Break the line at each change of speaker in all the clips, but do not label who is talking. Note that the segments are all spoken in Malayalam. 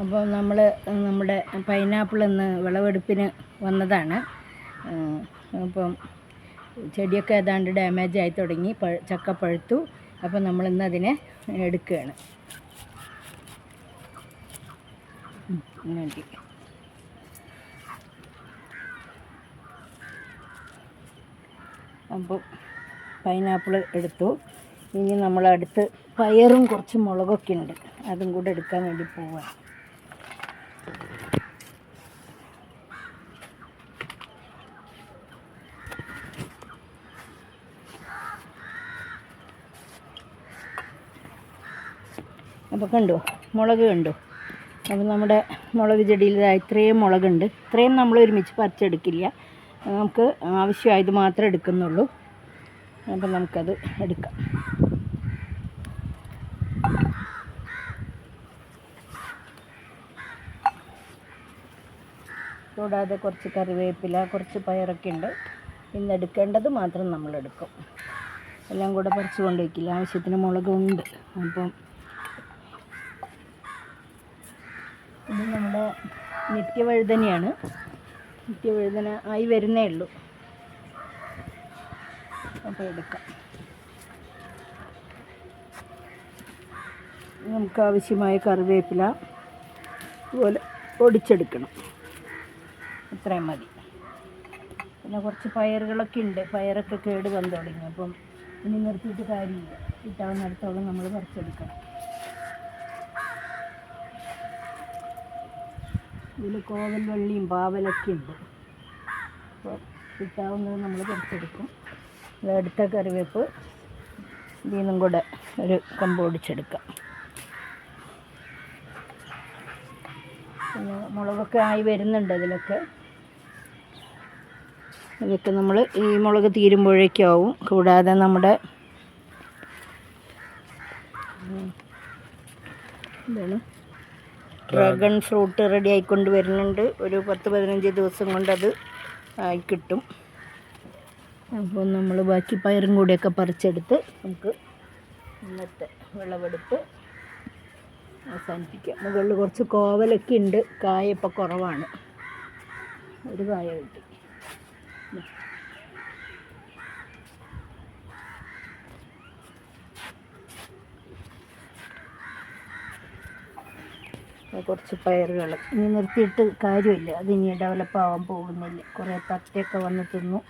അപ്പോൾ നമ്മൾ നമ്മുടെ പൈനാപ്പിൾ ഇന്ന് വിളവെടുപ്പിന് വന്നതാണ്. അപ്പം ചെടിയൊക്കെ ഏതാണ്ട് ഡാമേജ് ആയി തുടങ്ങി ചക്ക പഴുത്തു. നമ്മൾ ഇന്ന് അതിനെ എടുക്കുകയാണ്. ഉം, അപ്പോൾ പൈനാപ്പിൾ എടുത്തു. ഇനി നമ്മൾ അടുത്ത് പയറും കുറച്ച് മുളകൊക്കെ ഉണ്ട്. അതും കൂടെ എടുക്കാൻ വേണ്ടി പോവാം അപ്പോൾ കണ്ടോ മുളക് കണ്ടോ? അപ്പോൾ നമ്മുടെ മുളക് ചെടിയിൽ ഇത്രയും മുളകുണ്ട്. ഇത്രയും നമ്മൾ ഒരുമിച്ച് പറിച്ചെടുക്കില്ല. നമുക്ക് ആവശ്യമായത് മാത്രമേ എടുക്കുന്നുള്ളൂ. അപ്പം നമുക്കത് എടുക്കാം. കൂടാതെ കുറച്ച് കറിവേപ്പില കുറച്ച് പയറൊക്കെ ഉണ്ട്. ഇന്ന് എടുക്കേണ്ടത് മാത്രം നമ്മൾ എടുക്കും. എല്ലാം കൂടെ പറിച്ചു കൊണ്ടുവയ്ക്കില്ല. ആവശ്യത്തിന് മുളകുണ്ട് അപ്പം ഇത് നമ്മുടെ നിത്യവഴുതനയാണ്. നിത്യവഴുതന ആയി വരുന്നേ ഉള്ളൂ. അപ്പോൾ എടുക്കാം. നമുക്ക് ആവശ്യമായ കറിവേപ്പില അതുപോലെ പൊടിച്ചെടുക്കണം. അത്രയും മതി. പിന്നെ കുറച്ച് പയറുകളൊക്കെ ഉണ്ട്. പയറൊക്കെ കേട് വന്നു തുടങ്ങി. അപ്പം ഇനി നിർത്തിയിട്ട് കാര്യമില്ല. കിട്ടാവുന്നിടത്തോളം നമ്മൾ പറിച്ചെടുക്കണം. ഇതിൽ കോവൽ വള്ളിയും പാവലൊക്കെ ഉണ്ട്. അപ്പോൾ കിട്ടാവുന്നത് നമ്മൾ പറിച്ചെടുക്കും. അടുത്ത കറിവേപ്പ് ഇതിൽ നിന്നും കൂടെ ഒരു കമ്പ് ഒടിച്ചെടുക്കാം പിന്നെ മുളകൊക്കെ ആയി വരുന്നുണ്ട് അതിലൊക്കെ. ഇതൊക്കെ നമ്മൾ ഈ മുളക് തീരുമ്പോഴേക്കാവും. കൂടാതെ നമ്മുടെ ഡ്രാഗൺ ഫ്രൂട്ട് റെഡി ആയിക്കൊണ്ട് വരുന്നുണ്ട്. ഒരു പത്ത് പതിനഞ്ച് ദിവസം കൊണ്ട് അത് ആയി കിട്ടും. അപ്പോൾ നമ്മൾ ബാക്കി പയറും കൂടിയൊക്കെ പറിച്ചെടുത്ത് നമുക്ക് ഇന്നത്തെ വിളവെടുപ്പ് അവസാനിപ്പിക്കാം. മുകളിൽ കുറച്ച് കോവലൊക്കെ ഉണ്ട്. കായ ഇപ്പോൾ കുറവാണ്. ഒരു കായ കിട്ടി. കുറച്ച് പയറുകൾ. ഇനി നിർത്തിയിട്ട് കാര്യമില്ല. അത് ഇനി ഡെവലപ്പ് ആവാൻ പോകുന്നില്ല. കുറേ തത്തയൊക്കെ വന്ന് തിന്നു.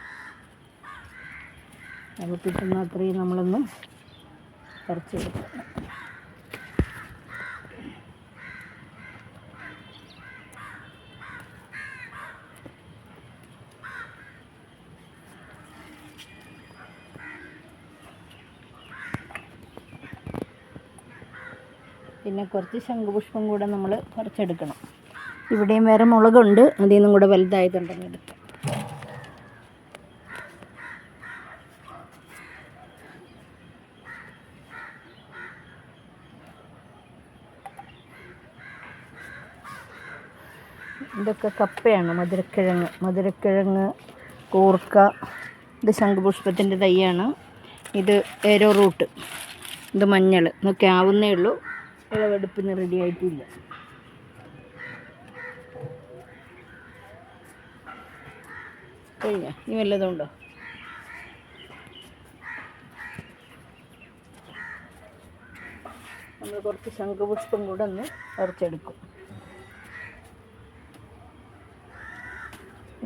അത് കിട്ടുന്ന അത്രയും നമ്മളൊന്ന് പറിച്ചെടുക്കണം പിന്നെ കുറച്ച് ശംഖുപുഷ്പം കൂടെ നമ്മൾ പറിച്ചെടുക്കണം. ഇവിടെയും വേറെ മുളകുണ്ട്. അതിൽ നിന്നും കൂടെ വലുതായതുണ്ടെങ്കിൽ എടുക്കാം ഇതൊക്കെ കപ്പയാണ്. മധുരക്കിഴങ്ങ് മധുരക്കിഴങ്ങ് കൂർക്ക ഇത് ശംഖുപുഷ്പത്തിന്റെ തൈയാണ്. ഇത് ഏരോ റൂട്ട്. ഇത് മഞ്ഞൾ. ഇതൊക്കെ ആവുന്നേ ഉള്ളൂ. വിളവെടുപ്പിന് റെഡി ആയിട്ടില്ല. കഴിഞ്ഞ? ഇനി വല്ലതും ഉണ്ടോ? നമ്മൾ കുറച്ച് ശംഖുപുഷ്പം കൂടെ ഒന്ന് പറിച്ചെടുക്കും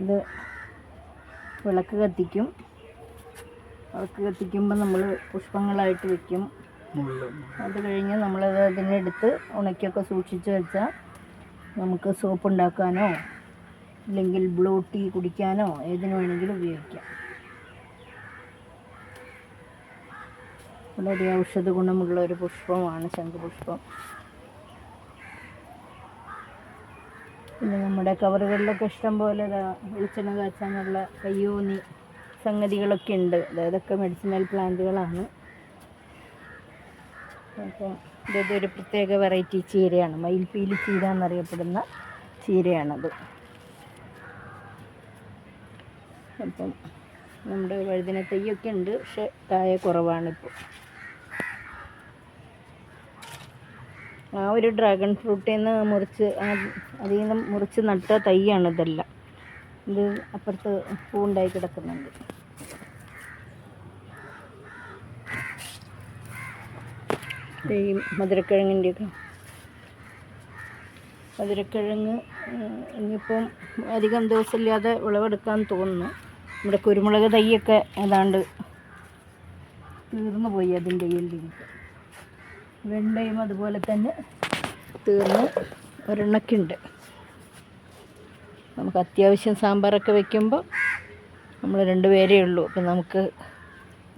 ഇത് വിളക്ക് കത്തിക്കും. വിളക്ക് കത്തിക്കുമ്പോൾ നമ്മൾ പുഷ്പങ്ങളായിട്ട് വെക്കും. അത് കഴിഞ്ഞ് നമ്മളത് അതിനെടുത്ത് ഉണക്കിയൊക്കെ സൂക്ഷിച്ച് വെച്ചാൽ നമുക്ക് സോപ്പ് ഉണ്ടാക്കാനോ അല്ലെങ്കിൽ ബ്ലൂ ടീ കുടിക്കാനോ ഏതിനു വേണമെങ്കിലും ഉപയോഗിക്കാം. വളരെ ഔഷധ ഗുണമുള്ള ഒരു പുഷ്പമാണ് ശംഖുപുഷ്പം. പിന്നെ നമ്മുടെ കവറുകളിലൊക്കെ ഇഷ്ടം പോലെ വെളിച്ചെണ്ണ കാച്ചാനുള്ള കയ്യോന്നി സംഗതികളൊക്കെ ഉണ്ട്. അതൊക്കെ മെഡിസിനൽ പ്ലാന്റുകളാണ് അപ്പം ഇതൊരു പ്രത്യേക വെറൈറ്റി ചീരയാണ്. മയിൽപ്പീലി ചീര എന്നറിയപ്പെടുന്ന ചീരയാണത്. അപ്പം നമ്മുടെ വഴുതിന തെയ്യൊക്കെ ഉണ്ട് പക്ഷെ കായ കുറവാണിപ്പോൾ. ആ ഒരു ഡ്രാഗൺ ഫ്രൂട്ടിൽ നിന്ന് മുറിച്ച് അതിൽ നിന്ന് മുറിച്ച് നട്ട തൈയാണ് ഇതെല്ലാം ഇത് അപ്പുറത്ത് പൂണ്ടായി കിടക്കുന്നുണ്ട്. ഈ മധുരക്കിഴങ്ങിന്റെയൊക്കെ. മധുരക്കിഴങ്ങ് ഇനിയിപ്പം അധികം ദിവസമില്ലാതെ വിളവെടുക്കാൻ തോന്നുന്നു. നമ്മുടെ കുരുമുളക് തൈയൊക്കെ ഏതാണ്ട് തീർന്നു പോയി അതിന്റെ ഇല്ലിക്ക് വെണ്ടയും അതുപോലെ തന്നെ തീർന്ന്. ഒരെണ്ണക്കുണ്ട്. നമുക്ക് അത്യാവശ്യം സാമ്പാറൊക്കെ വെക്കുമ്പോൾ നമ്മൾ രണ്ട് പേരേ ഉള്ളൂ. അപ്പം നമുക്ക്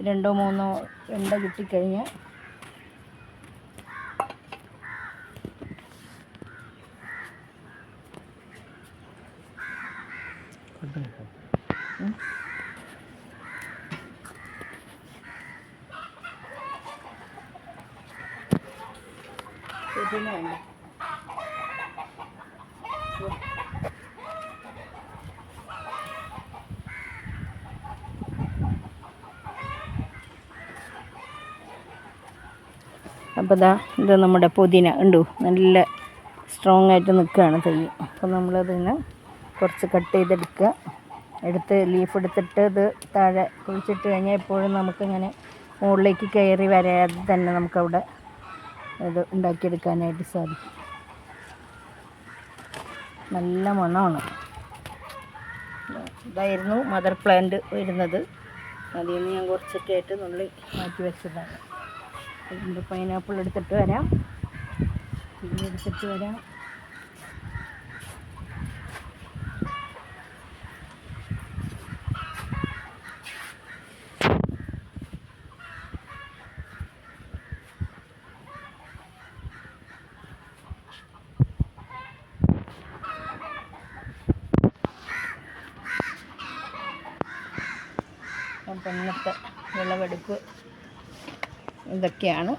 രണ്ടോ മൂന്നോ വെണ്ട കിട്ടിക്കഴിഞ്ഞാൽ പുതിനയുണ്ട് അപ്പോൾ ദാ ഇത് നമ്മുടെ പുതിന ഉണ്ടോ നല്ല സ്ട്രോങ് ആയിട്ട് നിൽക്കുകയാണ് തൈ. അപ്പോൾ നമ്മളതിന് കുറച്ച് കട്ട് ചെയ്തെടുക്കുക. എടുത്ത് ലീഫ് എടുത്തിട്ട് ഇത് താഴെ കുഴിച്ചിട്ട് കഴിഞ്ഞാൽ എപ്പോഴും നമുക്കിങ്ങനെ മുകളിലേക്ക് കയറി വരാതെ തന്നെ നമുക്കവിടെ ഇത് ഉണ്ടാക്കിയെടുക്കാനായിട്ട് സാധിക്കും. നല്ല മണമാണ്. ഇതായിരുന്നു മദർ പ്ലാന്റ് വരുന്നത്. അതിൽ നിന്ന് ഞാൻ കുറച്ചൊക്കെ ആയിട്ട് നുള്ളി മാറ്റി വെച്ചതാണ്. പൈനാപ്പിൾ എടുത്തിട്ട് വരാം. എടുത്തിട്ട് വരാം. ഇന്നത്തെ വിളവെടുപ്പ് ഇതൊക്കെയാണ്.